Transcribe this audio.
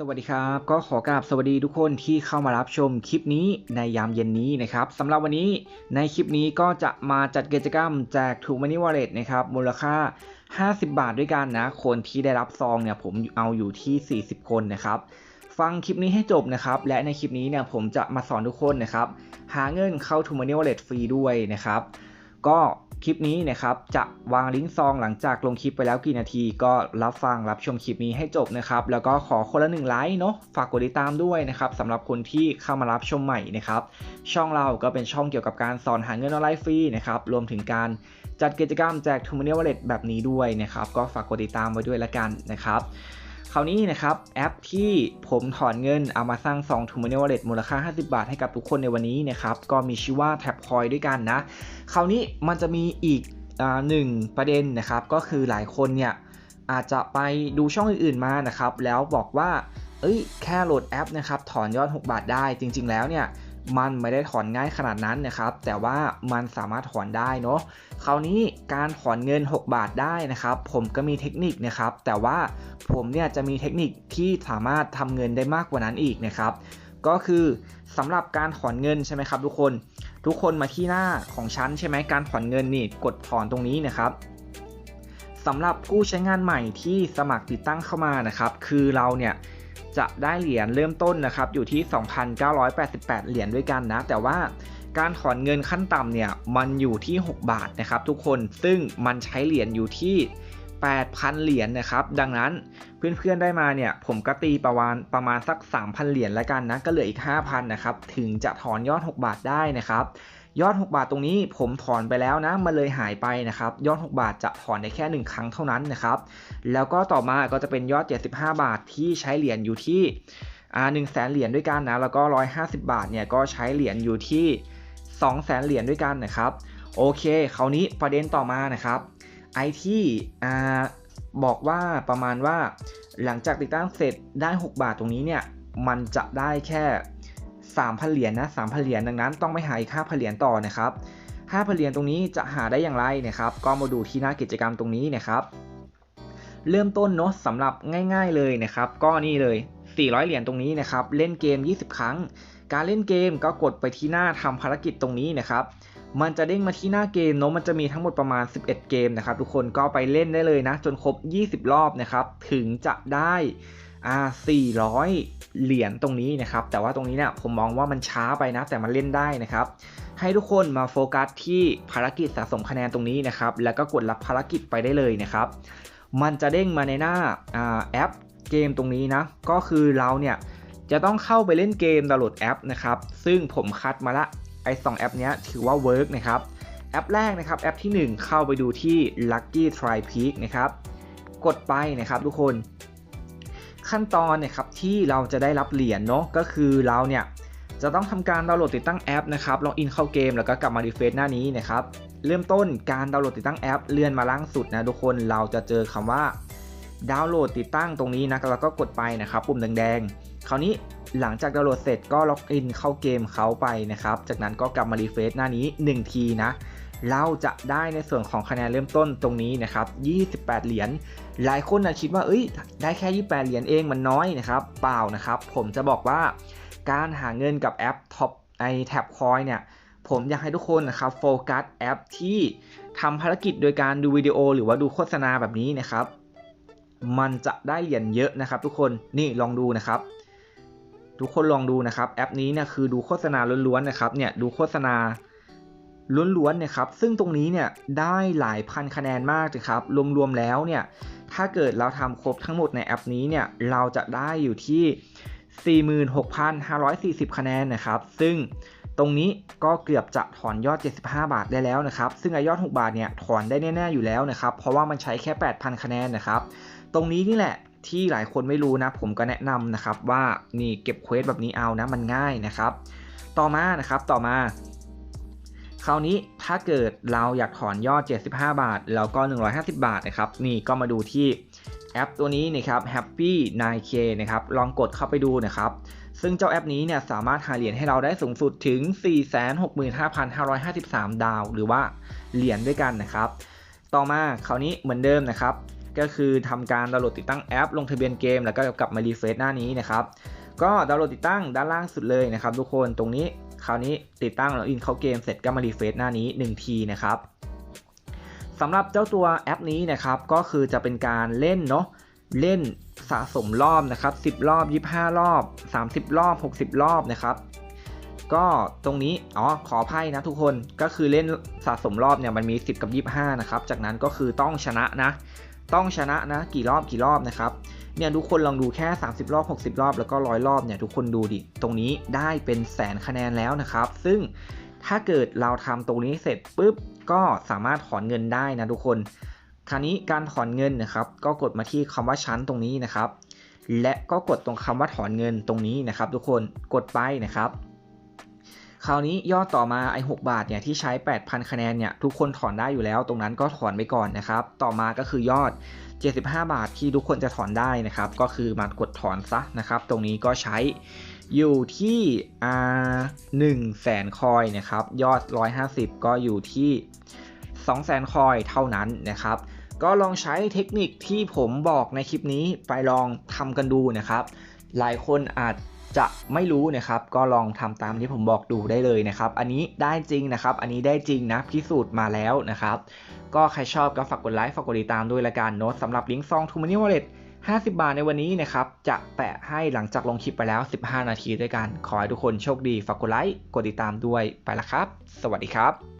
สวัสดีครับ ก็ขอกราบสวัสดีทุกคนที่เข้ามารับชมคลิปนี้ในยามเย็นนี้นะครับสำหรับวันนี้ในคลิปนี้ก็จะมาจัดกิจกรรมแจกถูกมันนี่วอลเล็ตนะครับมูลค่า 50 บาทด้วยกันนะ คนที่ได้รับซองเนี่ยผมเอาอยู่ที่ 40 คนนะครับฟังคลิปนี้ให้จบนะครับ และในคลิปนี้เนี่ยผมจะมาสอนทุกคนนะครับ หาเงินเข้า t ูมันนี่วอลเล็ตฟรีด้วยนะครับ ก็ คลิปนี้นะครับจะวางลิงก์ซองหลังจากลงคลิปไปแล้วกี่นาทีก็รับฟังรับชมคลิปนี้ให้จบนะครับ แล้วก็ขอคนละหนึ่งไลค์เนาะฝากกดติดตามด้วยนะครับสำหรับคนที่เข้ามารับชมใหม่นะครับ ช่องเราก็เป็นช่องเกี่ยวกับการสอนหาเงินออนไลน์ฟรีนะครับรวมถึงการจัดกิจกรรมแจกทูมันนี่วอลเล็ตแบบนี้ด้วยนะครับ ก็ฝากกดติดตามไว้ด้วยละกันนะครับ คราวนี้นะครับแอปที่ผมถอนเงินเอามาสร้างซองทูมันนี่วอลเลตมูลค่า 50 บาทให้กับทุกคนในวันนี้นะครับก็มีชื่อว่าแท็บคอยด้วยกันนะ คราวนี้มันจะมีอีกหนึ่งประเด็นนะครับ ก็คือหลายคนเนี่ยอาจจะไปดูช่องอื่นๆมานะครับ แล้วบอกว่า เอ้ยแค่โหลดแอปนะครับถอนยอด 6 บาทได้จริง ๆ แล้วเนี่ย มันไม่ได้ถอนง่ายขนาดนั้นนะครับ แต่ว่ามันสามารถถอนได้เนาะคราวนี้การถอนเงิน 6 บาทได้นะครับ ผมก็มีเทคนิคนะครับ แต่ว่าผมเนี่ยจะมีเทคนิคที่สามารถทำเงินได้มากกว่านั้นอีกนะครับ ก็คือสำหรับการถอนเงินใช่ไหมครับทุกคน ทุกคนมาที่หน้าของฉันใช่ไหมการถอนเงินนี่กดถอนตรงนี้นะครับสำหรับผู้ใช้งานใหม่ที่สมัครติดตั้งเข้ามานะครับ คือเราเนี่ย จะได้เหรียญเริ่มต้นนะครับอยู่ที่ 2,988 เหรียญด้วยกันนะ แต่ว่าการถอนเงินขั้นต่ำเนี่ยมันอยู่ที่ 6 บาทนะครับทุกคนซึ่งมันใช้เหรียญอยู่ที่ 8,000 เหรียญนนะครับ ดังนั้นเพื่อนๆได้มาเนี่ยผมก็ตีประมาณประมาณสัก 3,000 เหรียญแล้วกันนะ ก็เหลืออีก 5,000 นะครับ ถึงจะถอนยอด 6 บาทได้นะครับ ยอด 6 บาทตรงนี้ผมถอนไปแล้วนะมันเลยหายไปนะครับ ยอด 6 บาทจะถอนได้แค่ 1 ครั้งเท่านั้นนะครับ แล้วก็ต่อมาก็จะเป็นยอด 75 บาทที่ใช้เหรียญอยู่ที่หนึ่งแสนเหรียญด้วยกันนะแล้วก็ 150 บาทเนี่ยก็ใช้เหรียญอยู่ที่2แสนเหรียญด้วยกันนะครับ โอเคคราวนี้ประเด็นต่อมานะครับไอที่บอกว่าประมาณว่าหลังจากติดตั้งเสร็จได้ 6 บาทตรงนี้เนี่ยมันจะได้แค่ 3,000เหรียญนะ3,000เหรียญดังนั้นต้องไปหาอีก5,000เหรียญต่อนะครับ5,000เหรียญตรงนี้จะหาได้อย่างไรนะครับ ก็มาดูที่หน้ากิจกรรมตรงนี้นะครับ เริ่มต้นเนาะสำหรับง่าย ๆเลยนะครับ ก็นี่เลย 400 เหรียญตรงนี้นะครับ เล่นเกม 20 ครั้ง การเล่นเกมก็กดไปที่หน้าทำภารกิจตรงนี้นะครับมันจะเด้งมาที่หน้าเกมเนาะมันจะมีทั้งหมดประมาณ 11 เกมนะครับ ทุกคนก็ไปเล่นได้เลยนะ จนครบ 20 รอบนะครับ ถึงจะได้ อ่า400 เหรียญตรงนี้นะครับ แต่ว่าตรงนี้เนี่ยผมมองว่ามันช้าไปนะ แต่มันเล่นได้นะครับ ให้ทุกคนมาโฟกัสที่ภารกิจสะสมคะแนนตรงนี้นะครับ แล้วก็กดรับภารกิจไปได้เลยนะครับ มันจะเด้งมาในหน้าแอปเกมตรงนี้นะ ก็คือเราเนี่ยจะต้องเข้าไปเล่นเกมดาวน์โหลดแอปนะครับ ซึ่งผมคัดมาละไอ้สองแอปนี้ถือว่าเวิร์กนะครับ แอปแรกนะครับแอปที่ 1 เข้าไปดูที่ Lucky Try Peak นะครับ กดไปนะครับทุกคน ขั้นตอนเนะครับที่เราจะได้รับเหรียญเนาะก็คือเราเนี่ยจะต้องทำการดาวน์โหลดติดตั้งแอปนะครับล็อกอินเข้าเกมแล้วก็กลับมารีเฟซหน้านี้นะครับเริ่มต้นการดาวน์โหลดติดตั้งแอปเลื่อนมาล่างสุดนะทุกคนเราจะเจอคำว่าดาวน์โหลดติดตั้งตรงนี้นะแล้วก็กดไปนะครับปุ่มแดงๆ คราวนี้หลังจากดาวน์โหลดเสร็จก็ล็อกอินเข้าเกมเขาไปนะครับ จากนั้นก็กลับมารีเฟซหน้านี้ 1 ทีนะ เราจะได้ในส่วนของคะแนนเริ่มต้นตรงนี้นะครับ 28 เหรียญ หลายคนนะคิดว่า เอ้ย ได้แค่ 28 เหรียญเองมันน้อยนะครับ เปล่านะครับ ผมจะบอกว่าการหาเงินกับแอปท็อปไอแท็บคอยเนี่ย ผมอยากให้ทุกคนนะครับโฟกัสแอปที่ทำภารกิจโดยการดูวิดีโอ หรือว่าดูโฆษณาแบบนี้นะครับ มันจะได้เหรียญเยอะนะครับ ทุกคน นี่ลองดูนะครับทุกคนลองดูนะครับแอปนี้เนี่ยคือดูโฆษณาล้วนๆนะครับเนี่ยดูโฆษณา ล้วนๆนะครับซึ่งตรงนี้เนี่ยได้หลายพันคะแนนมากเลยครับรวมๆแล้วเนี่ยถ้าเกิดเราทำครบทั้งหมดในแอปนี้เนี่ยเราจะได้อยู่ที่ 46,540 คะแนนนะครับซึ่งตรงนี้ก็เกือบจะถอนยอด 75 บาทได้แล้วนะครับ ซึ่งยอด 6 บาทเนี่ยถอนได้แน่ๆอยู่แล้วนะครับ เพราะว่ามันใช้แค่ 8,000 คะแนนนะครับ ตรงนี้นี่แหละที่หลายคนไม่รู้นะ ผมก็แนะนำนะครับว่านี่เก็บเควสแบบนี้เอานะมันง่ายนะครับ ต่อมานะครับต่อมา คราวนี้ถ้าเกิดเราอยากถอนยอด 75 บาท แล้วก็ 150 บาทนะครับ นี่ก็มาดูที่แอปตัวนี้นะครับ Happy 9K นะครับ ลองกดเข้าไปดูนะครับ ซึ่งเจ้าแอปนี้เนี่ยสามารถหาเหรียญให้เราได้สูงสุดถึง 465,553 ดาว หรือว่าเหรียญด้วยกันนะครับ ต่อมาคราวนี้เหมือนเดิมนะครับ ก็คือทำการดาวน์โหลดติดตั้งแอป ลงทะเบียนเกม แล้วก็กลับมารีเฟรชหน้านี้นะครับ ก็ดาวน์โหลดติดตั้งด้านล่างสุดเลยนะครับ ทุกคนตรงนี้ ราวนี้ติดตั้งแล้วอินเข้าเกมเสร็จก็มารีเฟรชหน้านี้ 1 ทีนะครับสำหรับเจ้าตัวแอปนี้นะครับก็คือจะเป็นการเล่นเนาะเล่นสะสมรอบนะครับ 10 รอบ 25 รอบ 30 รอบ 60 รอบนะครับ ก็ตรงนี้อ๋อขออภัยนะทุกคนก็คือเล่นสะสมรอบเนี่ยมันมี 10 กับ 25 นะครับ จากนั้นก็คือต้องชนะนะ ต้องชนะนะกี่รอบกี่รอบนะครับ เนี่ยทุกคนลองดูแค่ 30 รอบ 60 รอบ แล้วก็ร้อยรอบเนี่ยทุกคนดูดิ ตรงนี้ได้เป็นแสนคะแนนแล้วนะครับ ซึ่งถ้าเกิดเราทำตรงนี้เสร็จปุ๊บก็สามารถถอนเงินได้นะทุกคน คราวนี้การถอนเงินนะครับ ก็กดมาที่คำว่าชั้นตรงนี้นะครับ และก็กดตรงคำว่าถอนเงินตรงนี้นะครับ ทุกคนกดไปนะครับคราวนี้ยอดต่อมาไอ้6บาทเนี่ยที่ใช้ 8,000 คะแนนเนี่ยทุกคนถอนได้อยู่แล้ว ตรงนั้นก็ถอนไปก่อนนะครับ ต่อมาก็คือยอด 75 บาทที่ทุกคนจะถอนได้นะครับ ก็คือมากดถอนซะนะครับ ตรงนี้ก็ใช้อยู่ที่อ่า1แสนคอยนะครับ ยอด 150 ก็อยู่ที่2แสนคอยเท่านั้นนะครับ ก็ลองใช้เทคนิคที่ผมบอกในคลิปนี้ไปลองทำกันดูนะครับ หลายคนอาจ จะไม่รู้นะครับก็ลองทำตามที่ผมบอกดูได้เลยนะครับ อันนี้ได้จริงนะครับ อันนี้ได้จริงนะพิสูจน์มาแล้วนะครับ ก็ใครชอบก็ฝากกดไลค์ฝากกดติดตามด้วยละกันโน้ตสำหรับลิงก์ซองทูมันนี่วอลเล็ต50 บาทในวันนี้นะครับ จะแปะให้หลังจากลงคลิปไปแล้ว 15 นาทีด้วยกัน ขอให้ทุกคนโชคดี ฝากกดไลค์ กดติดตามด้วย ไปละครับ สวัสดีครับ